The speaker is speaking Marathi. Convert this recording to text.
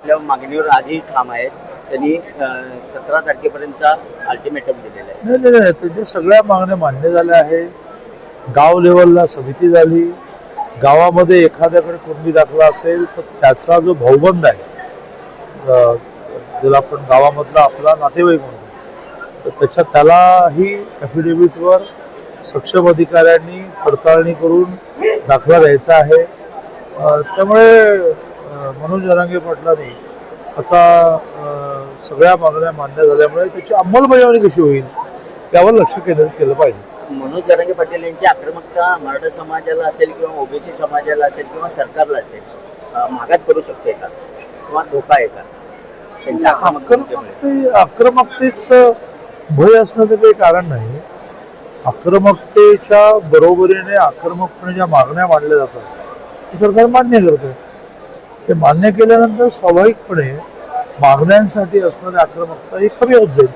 आपल्या मागणीवर आजही ठाम आहेत. त्यांनी सतरा तारखेपर्यंतचा अल्टिमेटम दिलेला आहे. नाही नाही त्यांच्या सगळ्या मागण्या मान्य झाल्या आहे गाव लेवलला समिती झाली. गावामध्ये एखाद्याकडे कुणबी दाखला असेल तर त्याचा जो भाऊबंद आहे ज्याला आपण गावामधला आपला नातेवाईक म्हणतो तर त्याच्या त्यालाही ॲफिडेव्हिटवर सक्षम अधिकाऱ्यांनी पडताळणी करून दाखला द्यायचा आहे. त्यामुळे मनोज जरांगे पाटलांनी आता सगळ्या मागण्या मान्य झाल्यामुळे त्याची अंमलबजावणी कशी होईल त्यावर लक्ष केंद्रित केलं पाहिजे. मनोज जरांगे पाटील यांची आक्रमकता मराठा समाजाला असेल किंवा ओबीसी समाजाला असेल किंवा सरकारला असेल मागात करू शकते का? किंवा धोका आहे का. आक्रमकते आक्रमकतेचं भय असण्याचं काही कारण नाही. आक्रमकतेच्या बरोबरीने आक्रमकपणे ज्या मागण्या मांडल्या जातात ते सरकार मान्य करते ते मान्य केल्यानंतर स्वाभाविकपणे मागण्यांसाठी असणारी आक्रमकता ही कमी होत जाईल.